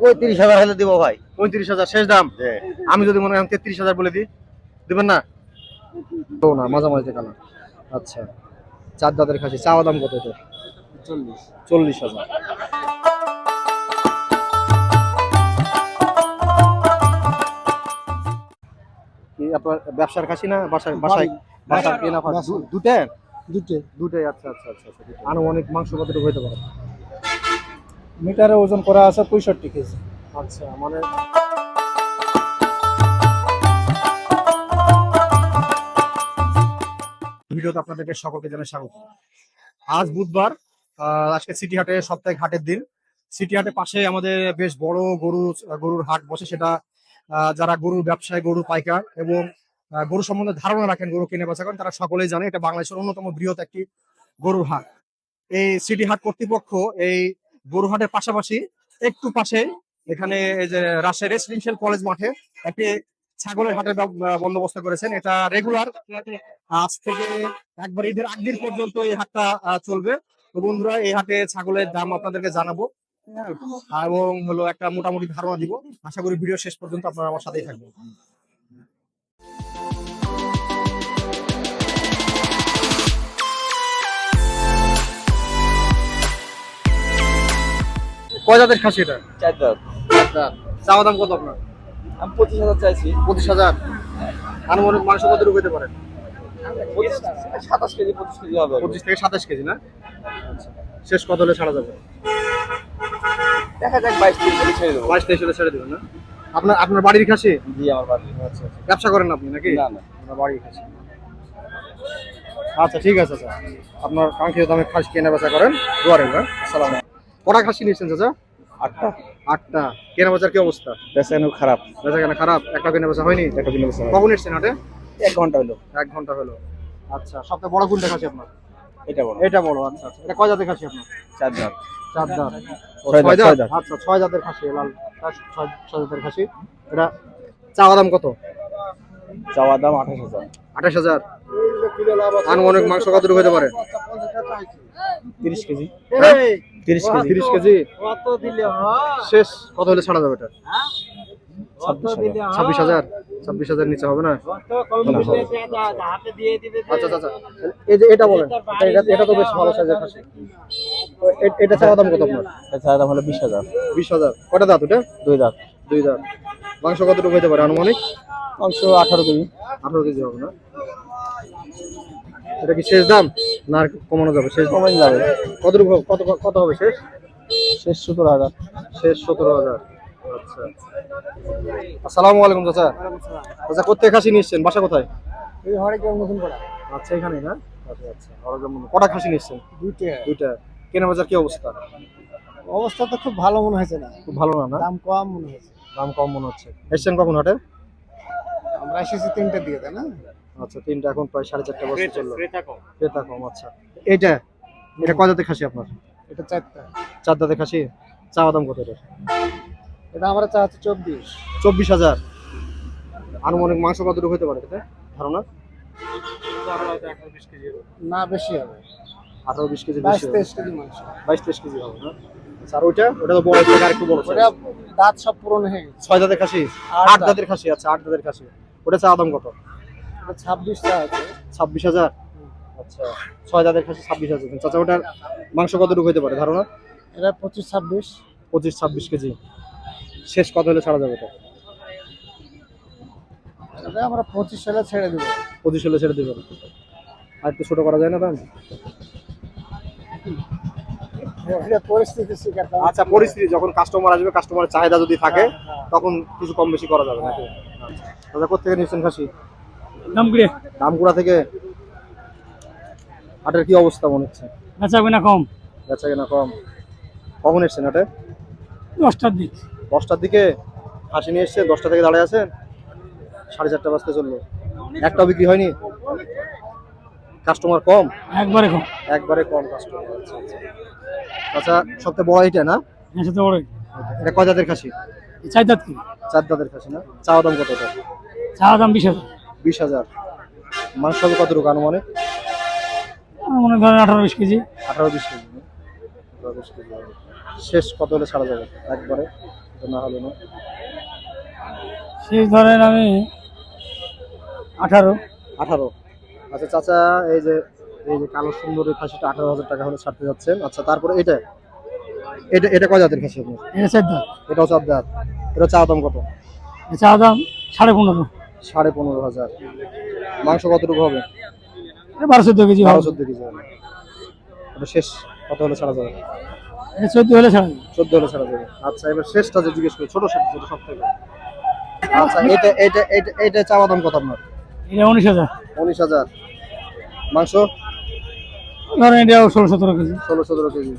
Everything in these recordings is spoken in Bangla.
পঁয়ত্রিশ হাজার হলে দিব ভাই। পঁয়ত্রিশ হাজার শেষ দাম? আমি যদি মনে হয় তেত্রিশ হাজার বলে দিই দেবেন না? তো না মাঝামাঝি কালার। আচ্ছা চার দাঁতের খাসি চাওয়া দাম কত এটা চল্লিশ। চল্লিশ হাজার। আপনার ব্যবসার খাসি না বাসায় বাসায় বাসায় কেনা দুটো? দুটো দুটোই আচ্ছা আচ্ছা আচ্ছা আচ্ছা। আনুমানিক মাংস কতটুকু হইতে পারে? মিটারে ওজন করা আছে পঁয়ষট্টি কেজি। আচ্ছা মানে ভিডিওতে আপনাদেরকে সকলকে জানাই স্বাগত। আজ বুধবার আজকে সিটি হাটে সপ্তাহে হাটের দিন। সিটি হাটের পাশে আমাদের বেশ বড় গরু গরুর হাট বসে। সেটা আহ, যারা গরুর ব্যবসায় গরু পাইকার এবং আহ, গরু সম্বন্ধে ধারণা রাখেন গরু কিনে বেচা করেন তারা সকলেই জানে এটা বাংলাদেশের অন্যতম বৃহৎ একটি গরুর হাট। এই সিটি হাট কর্তৃপক্ষ এই গরু হাটের পাশাপাশি একটু পাশে এখানে যে রাজশাহী রেসিডেন্সিয়াল কলেজ মাঠে একটি ছাগলের হাটের বন্দোবস্ত করেছেন। এটা রেগুলার আজ থেকে একবার ঈদের আগদিন পর্যন্ত এই হাটটা চলবে। তো বন্ধুরা এই হাটে ছাগলের দাম আপনাদেরকে জানাব। হ্যাঁ, এবং হলো একটা মোটামুটি ধারণা দিব। আশা করি ভিডিও শেষ পর্যন্ত আপনারা আমার সাথেই থাকবেন। কয় জাতের খাসি এটা? চার দাঁত আচ্ছা চাওয়া দাম কত আপনার? আমি পঁচিশ হাজার চাইছি। পঁচিশ হাজার। আনুমানিক মাংস কত রূপ হতে পারে? সাতাশ কেজি পঁচিশ কেজি হবে পঁচিশ থেকে সাতাশ কেজি না? আচ্ছা শেষ কত হলে ছাড়া যাবে? দেখা যাক বাইশ তিরিশ কেজি ছেড়ে দেবো। বাইশ তেইশ হলে ছেড়ে দেবেন না? আপনার আপনার বাড়ির খাসি? জি আমার বাড়ি আচ্ছা ব্যবসা করেন আপনি নাকি? না না। আপনার বাড়ির খাসি। আচ্ছা ঠিক আছে স্যার। আপনার কাঙ্ক্ষিত দামে খাস কেনা বেচা করেন। দুয়ারে আসসালাম কটা খাসি নিচ্ছেন চাচা? আটটা। আটটা। কেনা বেচার কি অবস্থা? পেছানো খারাপ। বেচা কেনা খারাপ? একটা কেনা বেচা হয়নি? একটা কিলো বেশি কখন এসছেন হাটে? এক ঘণ্টা হলো। এক ঘণ্টা হলো। আচ্ছা সবথেকে বড় কোনটা খাসি আপনার? এটা বড়। এটা বড় আচ্ছা আচ্ছা। এটা কয় জাতের খাসি আপনার? চার দাঁত চার ছয় দাঁত। আচ্ছা ছয় জাতের খাসি লাল ছয় জাতের খাসি। এটা চাওয়া দাম কত? চাওয়া দাম আঠাশ হাজার। আঠাশ হাজার। আনুমানিক মাংস কত হতে পারে? তিরিশ কেজি? তিরিশ কেজি। তিরিশ কেজি। কত দিলে হয়। শেষ। কত হলে ছাড়া যাবে এটা? কত ছাব্বিশ হাজার। ছাব্বিশ হাজার। নিচে হবে না। আচ্ছা আচ্ছা আচ্ছা। এই যে এটা বলেন এটা- এটা তো বেশ ভালো সাইজের খাসি। এটা চাওয়া দাম কত আপনার? চাওয়া দাম হলো বিশ হাজার। বিশ হাজার। কটা দাঁত ওটা? দুই দাঁত। দুই দাঁত। মাংস কতটুকু হতে পারে আনুমানিক? মাংস আঠারো কেজি। আঠারো কেজি হবে না। এটা কি শেষ দাম? না আর কমানো যাবে শেষ কমে যাবে হবে? কত কত হবে শেষ? শেষ সতেরো হাজার। শেষ সতেরো হাজার। আচ্ছা আসসালামু আলাইকুম চাচা। আচ্ছা কোথেকে খাসি নিচ্ছেন বাসা কোথায়? এই হরে কেউ নতুন করা। আচ্ছা এখানে না? আচ্ছা আচ্ছা হরজমন। কটা খাসি নিচ্ছেন দুইটা। দুইটা। কেনা বাজার কি অবস্থা? অবস্থা তো খুব ভালো মনে হয়েছে না। খুব ভালো না না? দাম কম মনে হয়েছে। দাম কম মনে হচ্ছে। এসছেন কখন হাটে? আমরা এসেছি তিনটে দিয়ে তাই না? আচ্ছা তিনটা এখন প্রায় সাড়ে চারটা বছর চলল। ক্রেতা কম। আচ্ছা। এইটা এটা কয় খাসি আপনার? এটা চারটা। চার দাঁতের খাসি? চাওয়া দাম কত এটা? এটা আমরা চাচ্ছি চব্বিশ। চব্বিশ হাজার। আনুমানিক মাংস কতটুকু হতে পারে এটাতে? ধারণা? না বেশি হবে। আঠারো বিশ কেজি বাইশ তেইশ কেজি মাংস। বাইশ তেইশ কেজি হবে না? আচ্ছা, আর ওইটা? ওটা তো বড় থেকে আরেকটু বড় ওটা দাঁত সব পূরণ হয়ে গেছে। ছয় দাঁতের খাসি? আট আট দাঁতের খাসি আচ্ছা আট দাঁতের খাসি। ওটা চা দাম কত? ছাব্বিশটা আছে? ছাব্বিশ হাজার? আচ্ছা। ছয় খাসি ছাব্বিশ হাজার চাচা ওটার মাংস কতটুকু হতে পারে? ধারণা? এটা পঁচিশ ছাব্বিশ। পঁচিশ ছাব্বিশ কেজি। শেষ কত হলে ছাড়া যাবে এটা? আমরা পঁচিশ ছেড়ে দেবো। পঁচিশ হলে ছেড়ে দেবেন। আর একটু ছোট করা যায় না দাম পরিস্থিতি আচ্ছা পরিস্থিতি যখন কাস্টমার আসবে কাস্টমারের চাহিদা যদি থাকে হ্যাঁ, তখন কিছু কম বেশি করা যাবে নাকি? দাদা কোথেকে নিচ্ছেন খাসি? দাম করে দামগুড়া থেকে হাটের কি অবস্থা মনে হচ্ছে? বেচা কিনা কম। বেচা কেনা কম। কখন এসছেন হাটে? দশটার দিক। দশটার দিকে হাসি নিয়ে এসছে দশটা থেকে দাঁড়িয়ে আছেন সাড়ে চারটা বাজতে চলল। একটাও বিক্রি হয়নি? কাস্টমার কম? একবারে কম। একবারে কম কাস্টমার আচ্ছা আচ্ছা। আচ্ছা বড় এটা না? হ্যাঁ সেটা বড় এটা। কয় জাতের খাসি? চার দাঁত কি? চার দাঁতের খাসি না? চাওয়া দাম কত চাওয়া দাম বিশ হাজার। বিশ হাজার। মাংস হবে কত রুক আনুমানিক মনে করেন আঠারো বিশ কেজি। আঠারো বিশ কেজি। আঠারো বিশ কেজি। শেষ কত হলে ছাড়া যাবে? একবারে? না হলে না। শেষ ধরেন আমি আঠারো। আঠারো। আচ্ছা চাচা এই যে এই যে কালো সুন্দরের খাসিটা আঠারো হাজার টাকা হলে ছাড়তে যাচ্ছেন। আচ্ছা তারপরে এটা? এটা এটা কয় জাতের খাসি আপনার? এটা চার দাম এটাও চার দাঁত এটা চা দাম কত? চা দাম সাড়ে পনেরো। সাড়ে পনেরো হাজার। মাংস কতটুকু হবে? এটা বারো চোদ্দ কেজি বারো চোদ্দ কেজি হবে। ওটা শেষ কত হলে ছাড়া যাবে? এটা চোদ্দ হলে ছাড়া যাবে। চোদ্দ হলে ছাড়া যাবে। আচ্ছা এবার শেষটা যে জিজ্ঞেস করি ছোট শেষ যেটা সব থেকে। আচ্ছা এটা এটা এটা এটা চাওয়া দাম কত আপনার? এটা উনিশ হাজার। উনিশ হাজার। মাংস? ধরেন এটাও ষোলো সতেরো কেজি। ষোলো সতেরো কেজি।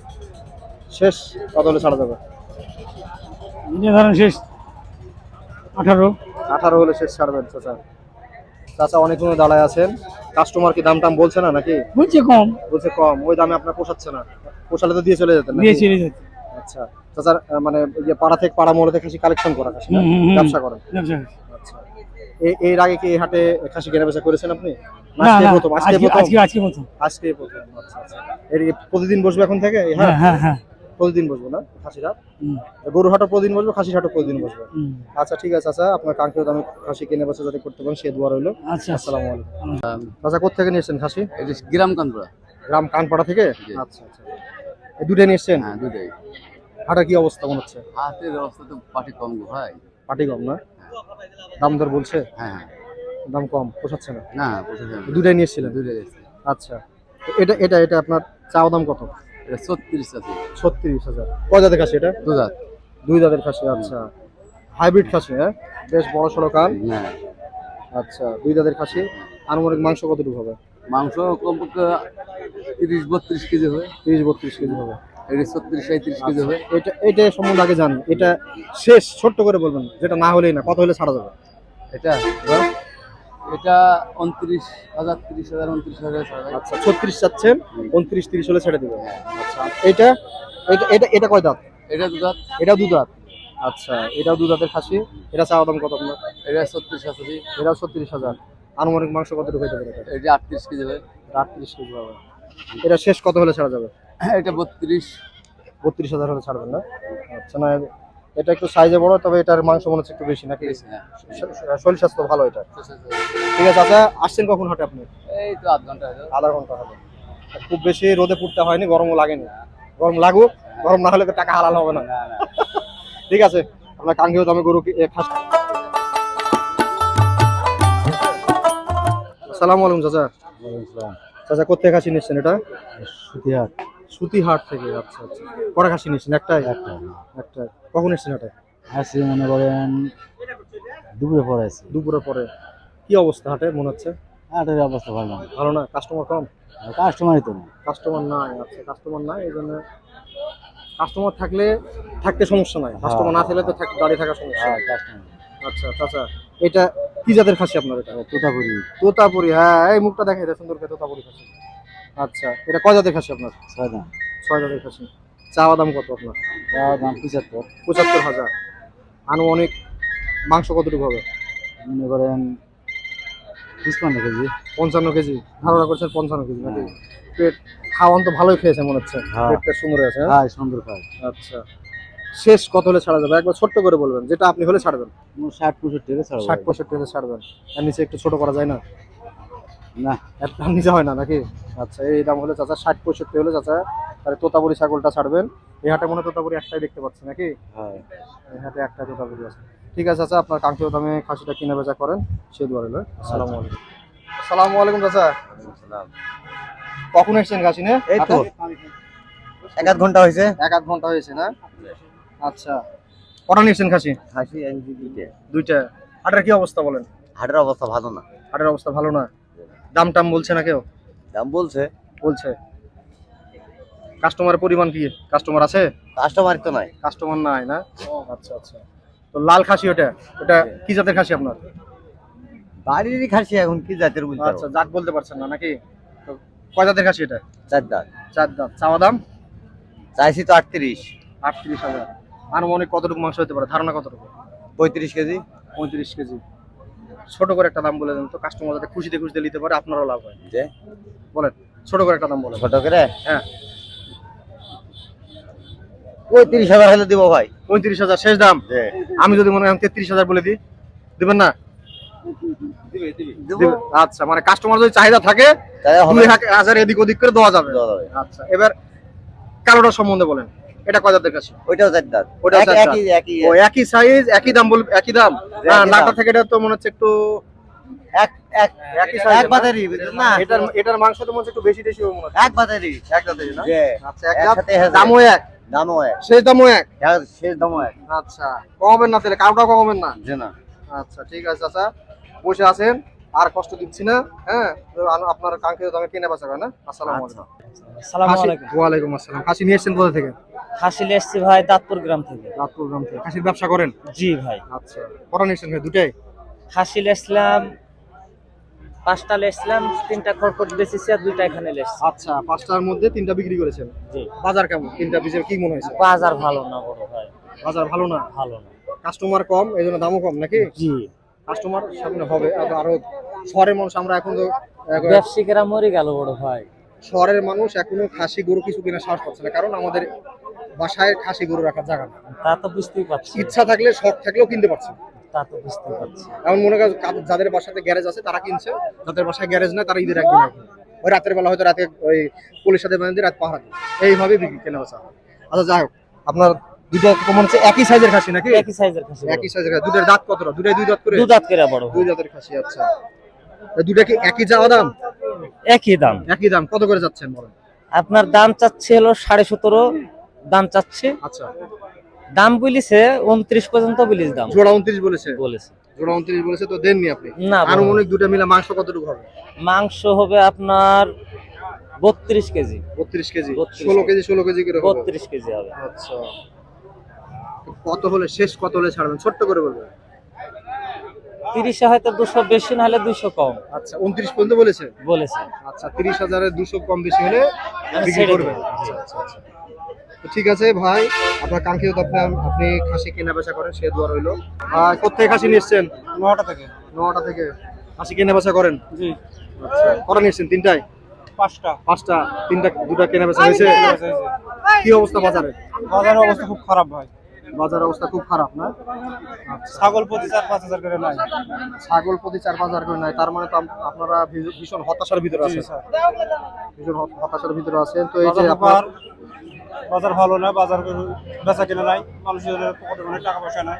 শেষ কত হলে ছাড়া যাবে? এটা ধরেন শেষ আঠারো। আঠারো হলে শেষ ছাড়বেন চাচা। চাচা অনেকক্ষণ দাঁড়ায় আছেন। কাস্টমার কি দাম টাম বলছে না নাকি? বলছে কম। বলছে কম। ওই দামে আপনার পোষাচ্ছে না। পোষালে তো দিয়ে চলে যেতেন নাকি? দিয়ে ছেড়ে আচ্ছা। চাচার আহ, মানে ওই যে পাড়া থেকে পাড়া মোড়ে থেকে খাসি কালেকশন করা খাসি না? হুম, হুম, হুম। ব্যবসা করেন? ব্যবসা আচ্ছা। এর আগে কি এই হাটে খাসি কেনা বেচা করেছেন আপনি? না, না আজকে না প্রথম আজকে আজকে প্রথম? আজকে আজকে প্রথম। আজকে প্রথম আচ্ছা আচ্ছা। এর কি প্রতিদিন বসবে এখন থেকে এই হ্যাঁ হ্যাঁ হ্যাঁ। প্রতিদিন বসবো না খাসির হাট। গরু হাটও প্রতিদিন বসবে খাসির হাটও প্রতিদিন বসবো। আচ্ছা ঠিক আছে আচ্ছা আপনার কাঙ্ক্ষিত দামে খাসি কেনা বেচা যাতে করতে পারেন সে দোয়া রইল। আচ্ছা আসসালামু আলাইকুম। আচ্ছা কোথা থেকে নিয়েছেন খাসি? গ্রাম কানপুরা। গ্রাম কানপাড়া থেকে? আচ্ছা আচ্ছা। এই দুটো নিয়েছেন হ্যাঁ দুটাই হাটের কি অবস্থা মনে হচ্ছে? হাতের অবস্থা তো পাটি কম গো ভাই। পাটি কম না? দাম দর বলছে? হ্যাঁ হ্যাঁ। দাম কম পোষাচ্ছে না? না বুঝতে পারলাম দুটাই নিয়েছিলেন দুটাই আচ্ছা। এটা এটা এটা আপনার চাওয়া দাম কত? এটা ছত্রিশ আছে ছত্রিশ হাজার। কয় জাতের খাসি এটা? দুধাত দুই জাতের খাসি আচ্ছা। হাইব্রিড খাসি হ্যাঁ? বেশ বড় সড়ো কান। হ্যাঁ। আচ্ছা দুই জাতের খাসি। আনুমানিক মাংস কতটুকু হবে? মাংস কমপক্ষে তিরিশ বত্রিশ কেজি হবে। তিরিশ বত্রিশ কেজি হবে। এটা ছত্রিশ সাঁত্রিশ কেজি হবে। এটা এটা সম্বন্ধে আগে জানি। এটা শেষ ছোট্ট করে বলবেন। যেটা না হলেই না কত হলে ছাড়া যাবে? এটা এটা উনত্রিশ হাজার তিরিশ হাজার উনত্রিশ হাজার আচ্ছা ছত্রিশ চাচ্ছেন উনত্রিশ তিরিশ হলে ছেড়ে দেবেন। আচ্ছা। এটা এটা এটা এটা কয় দাঁত? এটা দুধাত এটাও দু দাঁত। আচ্ছা এটাও দু দাঁতের খাসি। এটা চাওয়া দাম কত আপনার? এটা ছত্রিশ আছে এটাও ছত্রিশ হাজার। আনুমানিক মাংস কতটুকু হতে পারে এটা? এটা আটত্রিশ কেজি হবে। আটত্রিশ কেজি হবে। এটা শেষ কত হলে ছাড়া যাবে? এটা বত্রিশ। বত্রিশ হাজার হলে ছাড়বেন না। আচ্ছা না এটা একটু সাইজে বড় তবে এটার মাংস মনে হচ্ছে একটু বেশি নাকি? হ্যাঁ শরীর স্বাস্থ্য ভালো এটা ঠিক আছে আচ্ছা আসছেন কখন হাটে আপনি? এই তো আধ ঘণ্টা আধা ঘণ্টা হবে খুব বেশি রোদে পুড়তে হয়নি গরমও লাগেনি। গরম লাগুক গরম না হলে তো টাকা হালাল হবে না। ঠিক আছে আপনার কাঙ্ক্ষিত দামে গরু কি- খাস আসসালামু আলাইকুম চাচা। চাচা কোথেকে খাসি নিচ্ছেন এটা? সুতিহাট। সুতিহাট থেকে আচ্ছা আচ্ছা। কটা খাসি নিচ্ছেন একটাই? একটা একটা কখন এসছেন হাটে আছে মনে করেন দুপুরে পরে আছে দুপুরে পরে। কি অবস্থা হাটে? মনে হচ্ছে? হাটের অবস্থা ভালো না। ভালো না? কাস্টমার কম? কাস্টমারই তো না। কাস্টমার নাই আচ্ছা। কাস্টমার নাই এই জন্য কাস্টমার থাকলে থাকতে সমস্যা নাই। কাস্টমার না থাকলে তো দাঁড়িয়ে থাকা সমস্যা। হ্যাঁ কাস্টমার আচ্ছা চাচা এটা কি জাতের খাসি আপনার এটা? তোতাপুরি। তোতাপুরি হ্যাঁ। এই মুখটা দেখে এটা সুন্দর করে তোতাপুরি খাসি। আচ্ছা এটা কয় জাতের খাসি আপনার? ছয় দাম। ছয় জাতের খাসি। চাওয়া দাম কত আপনার? যাওয়ার দাম পঁচাত্তর। পঁচাত্তর হাজার। আনুমানিক মাংস কতটুকু হবে? মনে করেন পুষ্পান্ন কেজি। পঞ্চান্ন কেজি। ধারণা করছেন পঞ্চান্ন কেজি নাকি? পেট খাওয়ান তো ভালোই খেয়েছে মনে হচ্ছে। হ্যাঁ। পেটটা সুন্দর আছে হ্যাঁ? হ্যাঁ সুন্দর খায় আচ্ছা। শেষ কত হলে ছাড়া যাবে? একবার ছোট্ট করে বলবেন যেটা আপনি হলে ছাড়বেন। ষাট পঁয়ষট্টি হলে ষাট পঁয়ষট্টি হলে ছাড়বেন। আর নিচে একটু ছোট করা যায় না? না। এর দাম নিচে হয় না নাকি? আচ্ছা এই দাম হলে চাচা ষাট পঁয়ষট্টি হলে চাচা তাহলে তোতাপুরি ছাগলটা ছাড়বেন। এই হাটে মনে হয় তোতাপুরি একটাই দেখতে পাচ্ছি নাকি? হ্যাঁ। এই হাটে একটা তোতাপুরি আছে। ঠিক আছে চাচা আপনার কাঙ্ক্ষিত দামে খাসিটা কিনে বেচা করেন সে দুয়ারে লয়। আসসালামু আলাইকুম। আসসালামু আলাইকুম চাচা। কখন এসছেন খাসি নে এই তো। এক আধ ঘণ্টা হয়েছে। এক আধ ঘণ্টা হয়েছে না? আচ্ছা। কটা নিয়েছেন খাসি? এনজি দিতে দুইটা। হাটের কি অবস্থা বলেন? হাটের অবস্থা ভালো না। হাটের অবস্থা ভালো না? দাম টাম বলছে না কেউ? দাম বলছে। বলছে। কাস্টমারের পরিমাণ কি? কাস্টমার আছে? কাস্টমার তো নাই। কাস্টমার নাই না? আচ্ছা আচ্ছা। তো লাল খাসি ওটা? ওটা কি জাতের খাসি আপনার? বাড়িরই খাসি এখন কি জাতের বুঝতে আচ্ছা জাত বলতে পারছেন না নাকি? তো কয় জাতের খাসি এটা? চার দাঁত। চার দাঁত। চাওয়া দাম? চাইছি তো আটত্রিশ। আটত্রিশ হাজার। আনুমানিক কতটুকু মাংস হতে পারে? ধারণা কতটুকু? পঁয়ত্রিশ কেজি। পঁয়ত্রিশ কেজি। ছোট করে একটা দাম বলে দেন তো কাস্টমার যাতে খুশিতে খুশিতে নিতে পারে আপনারও লাভ হয়। যে? বলেন ছোট করে একটা দাম বলেন। ছোট করে? হ্যাঁ। পঁয়ত্রিশ হাজার হলে দিব ভাই। পঁয়ত্রিশ হাজার শেষ দাম। আমি যদি মনে করেন তেত্রিশ হাজার বলে দিই দিবেন না? আচ্ছা মানে কাস্টমার যদি চাহিদা থাকে দুই হাজার- এদিক ওদিক করে দেওয়া যাবে। আচ্ছা এবার কালোটা সম্বন্ধে বলেন। এটা কয় দাঁতের কাছে? ওইটাও চার দাঁত। ওটাও একই- একই ও একই সাইজ একই দাম বল একই দাম? না। লাটা থেকে এটা তো মনে হচ্ছে একটু এক এক একই size এক না? বাজারই না। এটার এটার মাংস তো মনে হচ্ছে একটু বেশি টেশি মনে হচ্ছে। এক বাজারই এক দাঁতেরই না? আচ্ছা এক দাঁত দামও এক। দামও এক। শেষ দামও এক। শেষ দামও এক। আচ্ছা কমাবেন না তাহলে? কাউটা কমাবেন না? যে না। আচ্ছা ঠিক আছে চাচা। বসে আছেন আর কষ্ট দিচ্ছি না হ্যাঁ? আপনার কাঙ্ক্ষিত দামে কিনে বেচা হয় না? আসসালামু আচ্ছা। আলাইকুম। ওয়ালাইকুম আসসালাম। খাসি নিয়ে এসেছেন কোথা থেকে? খাসি এসছি ভাই দাঁতপুর গ্রাম থেকে। রাতপুর গ্রাম থেকে। খাসির ব্যবসা করেন? জি ভাই। আচ্ছা। কটা এসেছেন ভাই? দুটাই? খাসি লেসলাম পাঁচটা লেসলাম তিনটা খড়খড় বেচেছি আর দুইটা এখানে লেসছি আচ্ছা পাঁচটার মধ্যে তিনটা বিক্রি করেছেন? জি। বাজার কেমন? তিনটা পিসে কি মনে হয়েছে? বাজার ভালো না বড় ভাই। বাজার ভালো না? ভালো না। কাস্টমার কম এই জন্য দামও কম নাকি? জি। কাস্টমার সামনে হবে আরো- শহরের মানুষ আমরা এখন তো ব্যবসায়িকেরা মরে গেল বড় ভাই। শহরের মানুষ এখনও খাসি গরু কিছু কিনা সাহস পাচ্ছে না কারণ আমাদের বাসায় খাসি গরু রাখার জায়গা না। তা তো বুঝতেই পারছি। ইচ্ছা থাকলে শখ থাকলেও কিনতে পারছে না। তা তো বুঝতেই পারছি। এমন মনে কাদের- যাদের বাসাতে গ্যারেজ আছে তারা কিনছে যাদের বাসায় গ্যারেজ নাই তারা ঈদের একদিন ওই রাতের বেলা হয়তো রাতে ওই পুলিশ সাথে বেঁধে রাত পাহারা দেয়। এইভাবে বিক্রি কেনা বেচা হয়। আচ্ছা যাই হোক আপনার দুটো মনে হচ্ছে একই সাইজের খাসি নাকি? একই সাইজের খাসি বড়। একই সাইজের খাসি। দুটার দাঁত কতটা? দুটাই দুই দাঁত করে? দু দাঁত করে বড়। দুই দাঁতের খাসি আচ্ছা। তা দুটা কি একই যাওয়া দাম? একই দাম। একই দাম কত করে যাচ্ছেন বলেন? আপনার দাম চাচ্ছে হলো সাড়ে সতেরো দাম চাচ্ছে। আচ্ছা। দাম বলিছে উনত্রিশ পর্যন্ত বলিস দাম। জোড়া উনত্রিশ বলেছে? বলেছে। জোড়া উনত্রিশ বলেছে তো দেননি আপনি? না। আনুমানিক দুটা মিলে মাংস কতটুকু হবে? মাংস হবে আপনার বত্রিশ কেজি। বত্রিশ কেজি। ষোলো কেজি। ষোলো কেজি করে বত্রিশ কেজি হবে। আচ্ছা। কত হলে শেষ কত হলে ছাড়বেন? ছোট্ট করে বলবেন। তিরিশে হয়তো দুশো বেশি না হলে দুশো কম। আচ্ছা উনত্রিশ পর্যন্ত বলেছে? বলেছে। আচ্ছা তিরিশ হাজারের দুশো কম বেশি হলে বিক্রি করবেন আচ্ছা আচ্ছা আচ্ছা। তো ঠিক আছে ভাই আপনার কাঙ্ক্ষিত আপনি আপনি খাসি কেনা বেচা করেন সে দোয়া রইল। আর কোথেকে খাসি নিয়ে এসছেন নটা থেকে। নটা থেকে। খাসি কেনা বেচা করেন? জি। আচ্ছা কটা নিয়ে এসছেন তিনটায়? পাঁচটা। পাঁচটা। তিনটা দুটা কেনা বেচা হয়েছে। কি অবস্থা বাজারে? বাজারের অবস্থা খুব খারাপ ভাই। বাজার অবস্থা খুব খারাপ না? ছাগল প্রতি চার পাঁচ হাজার করে নাই ছাগল প্রতি চার পাঁচ হাজার করে নাই তার মানে তো আপনারা ভীষণ- হতাশার ভিতরে আছেন। ভীষণ হতাশার ভিতরে আছেন তো এই যে আপনার বাজার ভালো না বাজার বেচা কেনা নাই মানুষের পকেটে মানে টাকা পয়সা নাই।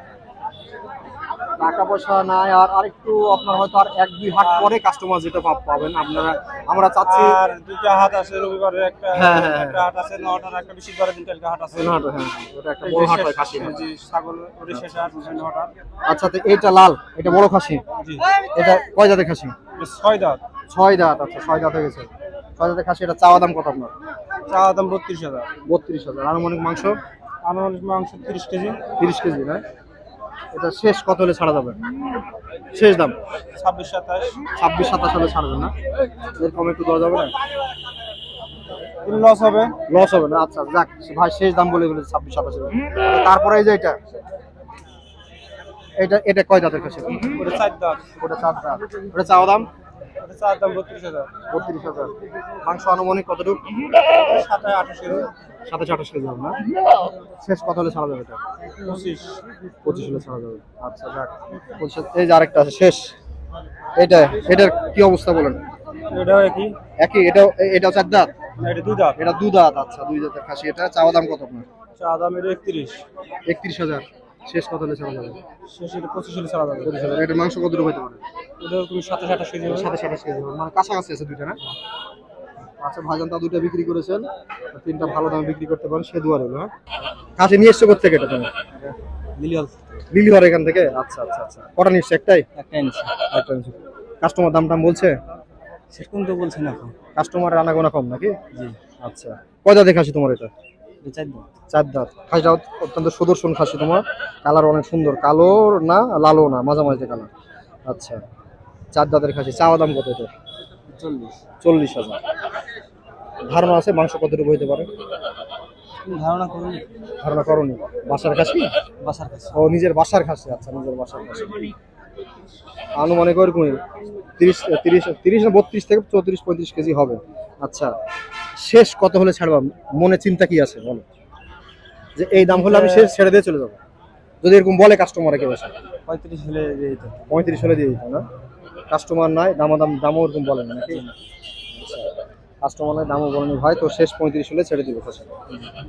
টাকা পয়সা নাই আর আরেকটু আপনার হয়তো আর এক দুই হাট পরে কাস্টমার যেটা পাবেন আপনারা আমরা চাচ্ছি আর দুইটা হাট আছে রবিবারে একটা হ্যাঁ, হ্যাঁ, হ্যাঁ। একটা হাট আছে নটার একটা বারের দিন কালকে হাট আছে। না, হ্যাঁ, ওটা একটা বড় হাট হয় খাসি জি, ছাগল ওটা শেষ হাট নটা আচ্ছা তো এইটা লাল এটা বড় খাসি? জি। এটা কয় জাতের খাসি? ছয় দাঁত। ছয় দাঁত আচ্ছা ছয় দাঁত হয়ে গেছে। ছয় দাঁতের খাসি এটা চাওয়া দাম কত আপনার? চা দাম বত্রিশ হাজার। বত্রিশ হাজার। আনুমানিক মাংস? আনুমানিক মাংস তিরিশ কেজি। তিরিশ কেজি না? এটা শেষ কত হলে ছাড়া যাবে? শেষ দাম? ছাব্বিশ সাতাশ ছাব্বিশ সাতাশ হলে ছাড়বেন না। এরকম একটু দেওয়া যাবে না? লস হবে। লস হবে না? আচ্ছা যাক ভাই শেষ দাম বলে বলে ছাব্বিশ সাতাশ। তারপরে এই যে এটা এটা এটা কয় দাঁতের কাছে? ওটা চার দাঁত। ওটা চার দাঁত। ওটা চাওয়া দাম? চার দাম বত্রিশ হাজার। বত্রিশ হাজার। মাংস আনুমানিক কতটুকু? সাতাশ আঠাশ কেজি সাতাশ আঠাশ কেজি হবে না? শেষ কত হলে ছাড়া যাবে এটা? পঁচিশ। পঁচিশ হলে ছাড়া যাবে। আচ্ছা যাক। পঁচিশ এই যে আরেকটা আছে শেষ। এটা এটার কি অবস্থা বলেন? এটাও একই। একই? এটাও এটা চার দাঁত? এটা দুই দাঁত। এটা দাঁত আচ্ছা দুই দাঁতের খাসি। এটা চাওয়া দাম কত আপনার? চা দাম এটা একত্রিশ। একত্রিশ হাজার। শেষ কত হলে ছাড়া যাবে? শেষ এটা পঁচিশ হলে ছাড়া যাবে। পঁচিশ হাজার এটার মাংস কতটুকু হতে পারে? এটা তুমি সাতাশ আঠাশ কেজি সাতাশ আঠাশ কেজি মানে কাছাকাছি আছে দুইটা না? আচ্ছা ভাইজান তা দুইটা বিক্রি করেছেন। তিনটা ভালো দামে বিক্রি করতে পারেন সে দুয়ার হলো হ্যাঁ? কাছে নিয়ে এসছো কোথেকে এটা তুমি? মিলিয়ন লিলিহর এখান থেকে? আচ্ছা আচ্ছা আচ্ছা। কটা এসছো একটাই? একটা ইঞ্চি একটা নিচ্ছি। কাস্টমার দাম টাম বলছে? সেরকম তো বলছেন এখন। কাস্টমার রান্না গোনা কম নাকি? জি। আচ্ছা। কয় খাসি তোমার এটা? চার দাঁত। খাসিটা অত্যন্ত সুদর্শন খাসি তোমার। কালার অনেক সুন্দর। কালো না লালও না মাঝামাঝি কালার আচ্ছা। চার দাঁতের খাসি। চাওয়া দাম কত এটা চল্লিশ। চল্লিশ হাজার। ধারণা আছে মাংস কতটুকু হইতে পারে? ধারণা করুন? ধারণা করনি। বাসার খাসি? বাসার কাছে ও নিজের বাসার খাসি। আচ্ছা নিজের বাসার খাসি। আনুমানিক ওরকমই তিরিশ তিরিশ তিরিশ না বত্রিশ থেকে চৌত্রিশ পঁয়ত্রিশ কেজি হবে। আচ্ছা শেষ কত হলে ছাড়বা? মনে চিন্তা কি আছে? বলো। যে এই দাম হলে আমি শেষ ছেড়ে দিয়ে চলে যাব। যদি এরকম বলে কাস্টমার কেউ আসে পঁয়ত্রিশ হলে দিয়ে দিতে পঁয়ত্রিশ হলে দিয়ে দিত না? কাস্টমার নাই দামাদাম দামও এরকম বলে না নাকি কাস্টমার নাই দামও বলেনি ভাই তো শেষ পঁয়ত্রিশ হলে ছেড়ে দিবে খাসি।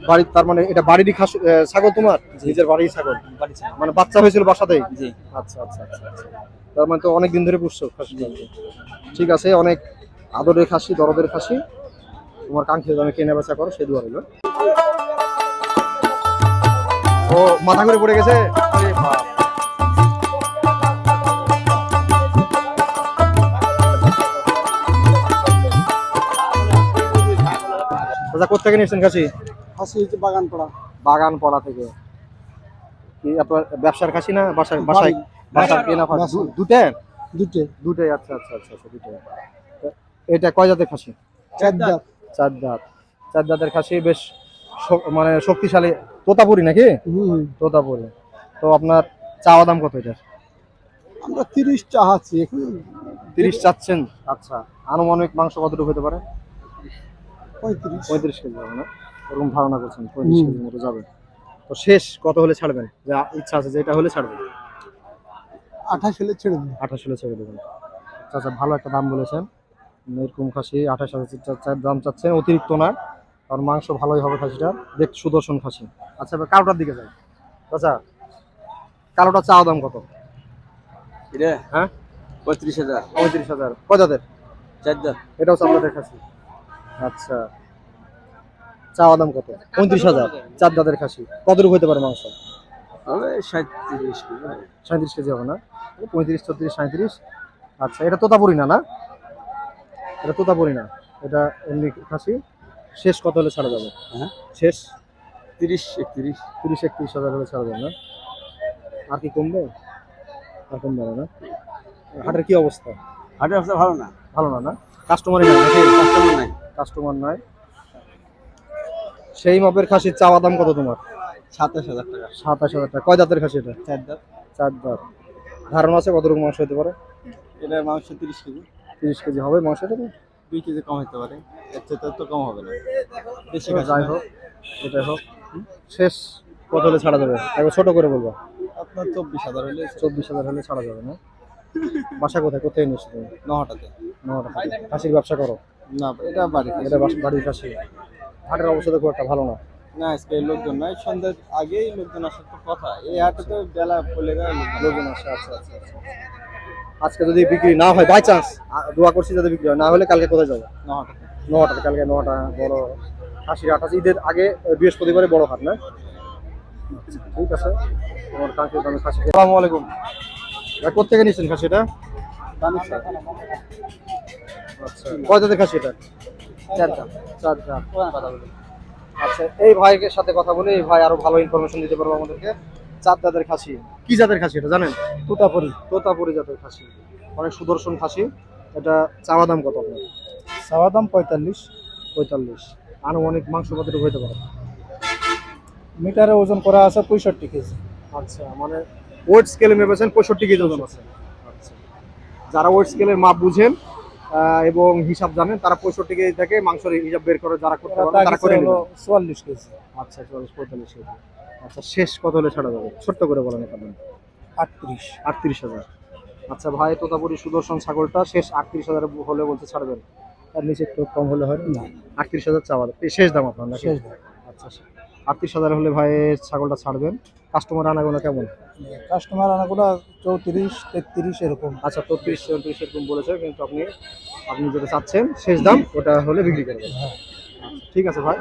বাড়ি তার মানে এটা বাড়িরই খাস ছাগল তোমার? নিজের বাড়ির ছাগল। মানে বাচ্চা হয়েছিল বাসাতেই? জি। আচ্ছা আচ্ছা আচ্ছা আচ্ছা। তার মানে তো অনেক দিন ধরে পুষছো খাসি। ঠিক আছে অনেক আদরের খাসি দরদের খাসি। তোমার কাঙ্ক্ষিত দামে কেনা বেচা করো সে দুয়ার হলো ও মাথা করে পড়ে গেছে? বাপ। দাদা কোথেকে নিয়েছেন খাসি? হাসি হচ্ছে বাগান পড়া বাগান পড়া থেকে। কি আপনার ব্যবসার খাসি না বাসার বাসায় বাসার কেনা খাসি? দু- দুটাই দুটো। আচ্ছা আচ্ছা আচ্ছা আচ্ছা দুটাই। এটা কয় জাতের খাসি? চার দাঁত চার দাঁত চার দাঁতের খাসি বেশ মানে শক্তিশালী। তোতাপুরি নাকি? তোতাপুরি। তো আপনার চাওয়া দাম কত এটার? আমরা তিরিশ চাহাচ্ছি এখন তিরিশ চাচ্ছেন? আচ্ছা। আনুমানিক মাংস কতটুকু হতে পারে? পঁয়ত্রিশ। পঁয়ত্রিশ কেজি হবে না। এরকম ধারণা করছেন পঁয়ত্রিশ কেজির মতো যাবে। তো শেষ কত হলে ছাড়বেন? যা ইচ্ছা আছে যেটা হলে ছাড়বেন। আঠাশ হলে ছেড়ে দিন। আঠাশ হলে ছেড়ে দেবেন। আচ্ছা ভালো একটা দাম বলেছেন। এরকম খাসি আঠাশ হাজার দাম চাচ্ছেন অতিরিক্ত না। কারণ মাংস ভালোই হবে খাসিটা। দেখ সুদর্শন খাসি। আচ্ছা এবার কালোটার দিকে যাই। আচ্ছা কালোটা চাওয়া দাম কত? হ্যাঁ? পঁয়ত্রিশ হাজার। পঁয়ত্রিশ হাজার। কজাদের চার দাঁত। এটাও চামড়াদের খাসি। আচ্ছা। চাওয়া দাম কত? পঁয়ত্রিশ হাজার। চার দাঁতের খাসি। কতটুকু হতে পারে মাংস? সাঁত্রিশ সাঁত্রিশ কেজি হবে না? পঁয়ত্রিশ চৌত্রিশ সাঁত্রিশ। আচ্ছা এটা তোতাপুরি না না? এটা তোতাপুরি না। এটা এমনি খাসি। শেষ কত হলে ছাড়া যাবে? হ্যাঁ। শেষ? তিরিশ একত্রিশ। তিরিশ একত্রিশ হাজার হলে ছাড়া যাবে না? আর কি কমবে? আর কমবে না না? হাটের কি অবস্থা? হাটের অবস্থা ভালো না। ভালো না না? কাস্টমারই নাই কাস্টমার নাই। কাস্টমার নাই সেই মাপের খাসির চাওয়া দাম কত তোমার? সাতাশ হাজার টাকা। সাতাশ হাজার টাকা। কয় দাঁতের খাসি এটা? চার দাঁত চার দাঁত ধারণা আছে কত রকম মাংস হতে পারে? এটা মাংস তিরিশ কেজি। তিরিশ কেজি হবে মাংস এটা দুই কেজি কম হতে পারে। এর চেয়ে তো কম হবে না। বেশি যাই হোক এটাই হোক। শেষ কত হলে ছাড়া যাবে। একবার ছোট করে বলব। আপনার চব্বিশ হাজার হলে চব্বিশ হাজার হলে ছাড়া যাবে না। বাসা কোথায়? কোথায় নিচ্ছি তুমি? নটা থেকে। খাসির ব্যবসা করো। না এটা বাড়ি এটা বাড়ির খাসি হাটের অবস্থা তো খুব একটা ভালো না। না আজকে লোকজন নাই সন্ধ্যার আগেই লোকজন আসার তো কথা। এই হাটে তো বেলা বলে গেলে লোকজন। আসে আচ্ছা আচ্ছা আচ্ছা আজকে যদি বিক্রি না হয় বাই চান্স দোয়া করছি যাতে বিক্রি হয়। না হলে কালকে কোথায় যাব? নটাতে নটা কালকে নটা বড় আশি আঠাশ ঈদের আগে বৃহস্পতিবারে বড় হাট না? আচ্ছা, ঠিক আছে। তোমার কাঙ্ক্ষিত দামে খাসি আসসালামু আলাইকুম। কোথেকে নিয়েছেন খাসি এটা আচ্ছা কয় দাঁতের খাসি এটা চার দাঁত চার দাঁত আচ্ছা এই ভাইয়ের সাথে কথা বলে এই ভাই আরও ভালো ইনফরমেশন দিতে পারব আমাদেরকে। চার দাঁতের খাসি। কি জাতের খাসি এটা জানেন? তোতাপুরি। তোতাপুরি জাতের খাসি। অনেক সুদর্শন খাসি। এটা চাওয়া দাম কত আপনার? চাওয়া দাম পঁয়তাল্লিশ। পঁয়তাল্লিশ। আনুমানিক মাংস কতটুকু হইতে পারে। মিটারে ওজন করা আছে পঁয়ষট্টি কেজি। আচ্ছা মানে ওয়েট স্কেলে মেপেছেন পঁয়ষট্টি কেজি ওজন আছে। আচ্ছা। যারা ওয়েট স্কেলের মাপ বুঝেন এবং হিসাব জানেন তারা পঁয়ষট্টি কেজি থেকে মাংসের হিসাব বের করে যারা করতে পারবে তারা করে চুয়াল্লিশ কেজি। আচ্ছা চল্লিশ পঁয়তাল্লিশ কেজি। আচ্ছা শেষ কত হলে ছাড়া যাবে? ছোট্ট করে বলেন এখানে আটত্রিশ। আটত্রিশ হাজার। আচ্ছা ভাই তোতাপুরি সুদর্শন ছাগলটা শেষ আটত্রিশ হাজার হলে বলতে ছাড়বেন। তার নিচে একটু কম হলে হয় না। আটত্রিশ হাজার চাওয়া শেষ দাম আপনার শেষ দাম। আচ্ছা আটত্রিশ হাজার হলে ভাই ছাগলটা ছাড়বেন। কাস্টমার আনাগোনা কেমন? কাস্টমার আনাগুলো চৌত্রিশ তেত্রিশ এরকম। আচ্ছা চৌত্রিশ চৌত্রিশ এরকম বলেছে কিন্তু আপনি আপনি যেটা চাচ্ছেন শেষ দাম ওটা হলে বিক্রি করবেন। আচ্ছা, ঠিক আছে ভাই।